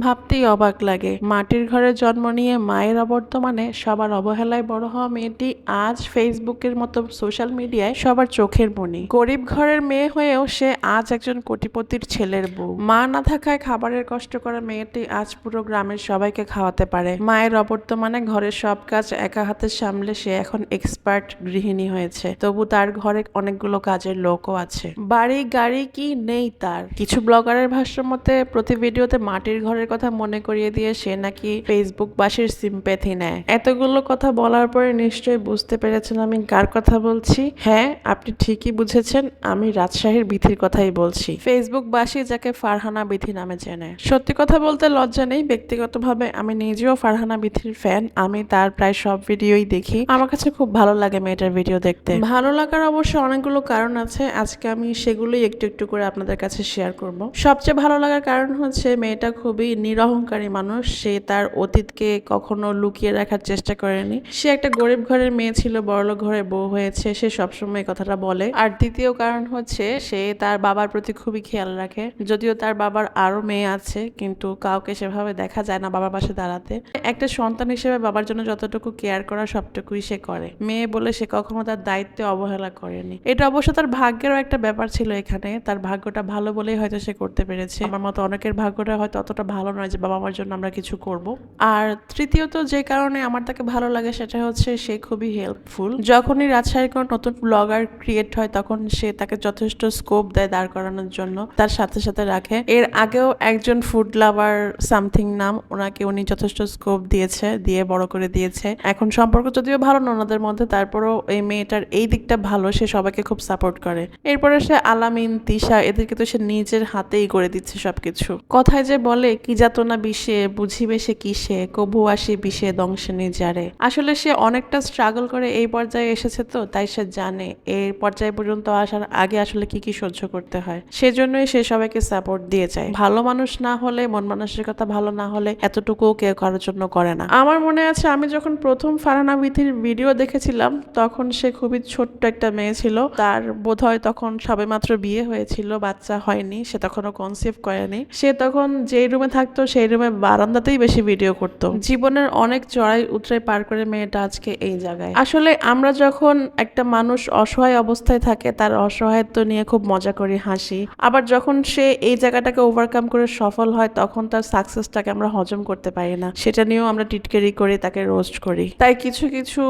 ভাবতেই অবাক লাগে। মাটির ঘরে জন্ম নিয়ে মায়ের অবর্তমানে সবার অবহেলায় বড় হওয়া মেয়েটি আজ ফেসবুকের মতো সোশ্যাল মিডিয়ায় সবার চোখের মনি। গরিব ঘরের মেয়ে হয়েও সে আজ একজন কোটিপতির ছেলের বউ। মা না থাকায় খাবারের কষ্ট করা মেয়েটি আজ পুরো গ্রামের সবাইকে খাওয়াতে পারে। মায়ের অবর্তমানে ঘরের সব কাজ একা হাতে সামলে সে এখন এক্সপার্ট গৃহিণী হয়েছে। তবু তার ঘরে অনেকগুলো কাজের লোকও আছে। বাড়ি, গাড়ি কি নেই তার? কিছু ব্লগারের ভাষ্য মতে প্রতি ভিডিওতে মাটির ঘরের কথা মনে করিয়ে দিয়ে সে নাকি ফেসবুক বাসীর সিম্প্যাথি নেয়। এতগুলো কথা বলার পরে নিশ্চয়ই বুঝতে পেরেছেন আমি কার কথা বলছি। হ্যাঁ আপনি ঠিকই বুঝেছেন, আমি রাজশাহীর বিথির কথাই বলছি। ফেসবুক বাসী যাকে ফারহানা বিথি নামে চেনে। সত্যি কথা বলতে লজ্জা নেই, ব্যক্তিগতভাবে আমি নিজেও ফারহানা বিথির ফ্যান আমি তার প্রায় সব ভিডিওই দেখি। আমার কাছে খুব ভালো লাগে মেয়েটার ভিডিও দেখতে। ভালো লাগার অবশ্য অনেকগুলো কারণ আছে, আজকে আমি সেগুলোই একটু একটু করে আপনাদের কাছে শেয়ার করব। সবচেয়ে ভালো লাগার কারণ হচ্ছে মেয়েটা খুবই নিরহংকারী মানুষ। সে তার অতীতকে কখনো লুকিয়ে রাখার চেষ্টা করেনি। সে একটা গরিব ঘরের মেয়ে ছিল, বড়লোক ঘরে বউ হয়েছে, সে সবসময় কথাটা বলে। আর দ্বিতীয় কারণ হচ্ছে, সে তার বাবার প্রতি খুবই খেয়াল রাখে। যদিও তার বাবার আরও মেয়ে আছে, কিন্তু কাউকে সেভাবে দেখা যায় না বাবার পাশে দাঁড়াতে। একটা সন্তান হিসেবে বাবার জন্য যতটুকু কেয়ার করা সবটুকুই সে করে। মেয়ে বলে সে কখনো তার দায়িত্বে অবহেলা করেনি। এটা অবশ্য তার ভাগ্যেরও একটা ব্যাপার ছিল এখানে। তার ভাগ্যটা ভালো বলেই হয়তো সে করতে পেরেছে। আমার মতো অনেকের ভাগ্যটা হয়তো অতটা ভালো নয় যে বাবা মার জন্য আমরা কিছু করব। আর তৃতীয়ত যে কারণে আমার তাকে ভালো লাগে সেটা হচ্ছে সে খুবই হেল্পফুল যখনই রাজশাহীর কোনো নতুন ব্লগার ক্রিয়েট হয়, তখন সে তাকে যথেষ্ট স্কোপ দেয় দাঁড় করানোর জন্য, তার সাথে সাথে রাখে। এর আগেও একজন ফুড লাভার সামথিং নাম, ওনাকে উনি যথেষ্ট স্কোপ দিয়েছে, দিয়ে বড় করে দিয়েছে। এখন সম্পর্ক যদিও ভালো না ওনাদের মধ্যে, তারপরেও এই মেয়েটার এই দিকটা ভালো, সে সবাইকে খুব সাপোর্ট করে। এরপরে সে আলামিন, তিশা, এদেরকে তো সে নিজের হাতেই করে দিচ্ছে সবকিছু। কথায় যে বলে কি যাত না বিষে, বুঝিবে সে কিসে, কবু আসি বিষে দংশনী যারে আসলে সে অনেকটা স্ট্রাগল করে এই পর্যায়ে এসেছে তো, তাই সে জানে। এই পর্যায়ে পর্যন্ত আসার আগে আসলে কি কি সহ্য করতে হয়। সেজন্যই সে সবাইকে সাপোর্ট দিয়ে যায়। ভালো মানুষ না হলে, মন মানসিকতা ভালো না হলে এতটুকুও কেউ কারোর জন্য করে না। আমার মনে আছে, আমি যখন প্রথম ফারহানা বিথির ভিডিও দেখেছিলাম, তখন সে খুবই ছোট্ট একটা মেয়ে ছিল। তার বোধহয় তখন সবে মাত্র বিয়ে হয়েছিল, বাচ্চা হয়নি, সে তখনও কনসিভ করেনি। সে তখন যেই রুমে থাকতো সেই রুমে বারান্দাতেই বেশি ভিডিও করত। জীবনের অনেক চড়াই উতরাই পার করে মেয়েটা আজকে এই জায়গায়। আসলে আমরা যখন একটা মানুষ অসহায় অবস্থায় থাকে তার অসহায়ত্ব নিয়ে খুব মজা করি হাসি। আবার যখন সে এই জায়গাটাকে ওভারকাম করে সফল হয় তখন তার সাকসেসটাকে আমরা হজম করতে পারি না। সেটা নিয়েও আমরা টিটকেরি করি তাকে রোস্ট করি। তাই কিছু কিছু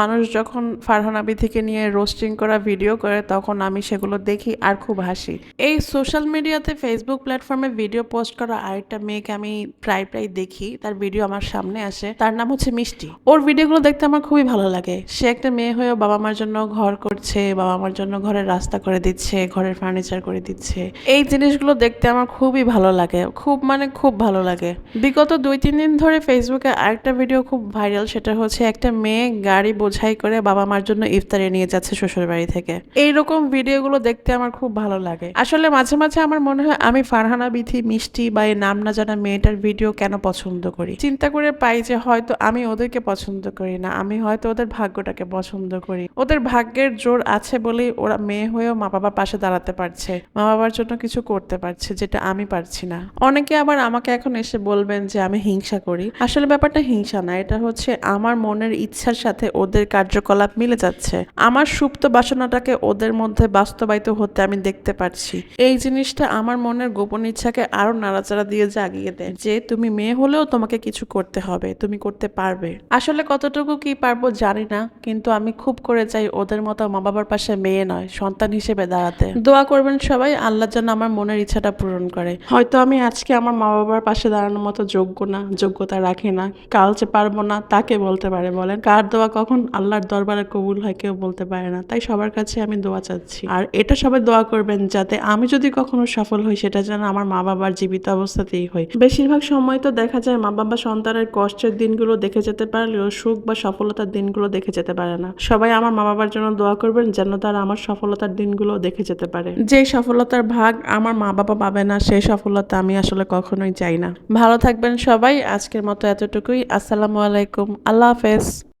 মানুষ যখন ফারহানা বিথিকে নিয়ে রোস্টিং করা ভিডিও করে তখন আমি সেগুলো দেখি আর খুব হাসি। এই সোশ্যাল মিডিয়াতে ফেসবুক প্ল্যাটফর্মে ভিডিও পোস্ট করা আরেকটা মেয়েকে আমি প্রায় প্রায় দেখি, তার ভিডিও আমার সামনে আসে। তার নাম হচ্ছে মিষ্টি। ওর ভিডিওগুলো দেখতে আমার খুবই ভালো লাগে। সে একটা মেয়ে হয়েও বাবা মার জন্য ঘর করছে, বাবা মার জন্য ঘরের রাস্তা করে দিচ্ছে, ঘরের ফার্নিচার করে দিচ্ছে। এই জিনিসগুলো দেখতে আমার খুবই ভালো লাগে। খুব মানে খুব ভালো লাগে। বিগত দুই, তিন দিন ধরে ফেসবুকে আরেকটা ভিডিও খুব ভাইরাল সেটা হচ্ছে একটা মেয়ে গাড়ি বোঝাই করে বাবা মার জন্য ইফতারে নিয়ে যাচ্ছে শ্বশুর বাড়ি থেকে। এইরকম ভিডিওগুলো দেখতে আমার খুব ভালো লাগে। আসলে মাঝে মাঝে আমার মনে হয় আমি ফারহানা বিথি, মিষ্টি বা এই নাম জানা মেয়েটার ভিডিও কেন পছন্দ করি? চিন্তা করে পাই যে হয়তো আমি ওদেরকে পছন্দ করি না, আমি হয়তো ওদের ভাগ্যটাকে পছন্দ করি। ওদের ভাগ্যের জোর আছে বলেই ওরা মেয়ে হয়েও মা বাবার পাশে দাঁড়াতে পারছে মা বাবার জন্য কিছু করতে পারছে যেটা আমি পারছি না। অনেকে আবার আমাকে এখন এসে বলবেন যে আমি হিংসা করি। আসলে ব্যাপারটা হিংসা না, এটা হচ্ছে আমার মনের ইচ্ছার সাথে ওদের কার্যকলাপ মিলে যাচ্ছে। আমার সুপ্ত বাসনাটাকে ওদের মধ্যে বাস্তবায়িত হতে আমি দেখতে পাচ্ছি এই জিনিসটা আমার মনের গোপন ইচ্ছাকে আরও নাড়াচাড়া দিয়ে জাগিয়ে দেয়। যে তুমি মেয়ে হলেও তোমাকে কিছু করতে হবে, তুমি করতে পারবে। আসলে কতটুকু কি পারব জানি না, কিন্তু আমি খুব করে চাই ওদের মতো মা বাবার পাশে মেয়ে নয়, সন্তান হিসেবে দাঁড়াতে। দোয়া করবেন সবাই, আল্লাহ যেন আমার মনের ইচ্ছাটা পূরণ করে। হয়তো আমি আজকে আমার মা বাবার পাশে দাঁড়ানোর মতো যোগ্য না, যোগ্যতা রাখি না, কাল যে পারব না তাকে বলতে পারে বলেন। কার দোয়া কখন? আল্লাহর দরবারে কবুল হয় কেউ বলতে পারে না, তাই সবার কাছে আমি দোয়া চাচ্ছি। আর এটা সবাই দোয়া করবেন যাতে আমি যদি কখনো সফল হই, সেটা যেন আমার মা বাবার জীবিত অবস্থাতেই হয়। বেশিরভাগ সময় তো দেখা যায় মা বাবা সন্তানের কষ্টের দিনগুলো দেখে যেতে পারলেও সুখ বা সফলতার দিনগুলো দেখে যেতে পারে না। সবাই আমার মা বাবার জন্য দোয়া করবেন যেন তারা আমার সফলতার দিনগুলো দেখে যেতে পারে। যে সফলতার ভাগ আমার মা বাবা পাবে না সেই সফলতা আমি আসলে কখনোই চাই না। ভালো থাকবেন সবাই। আজকের মতো এতটুকুই। আসসালামু আলাইকুম। আল্লাহ হাফেজ।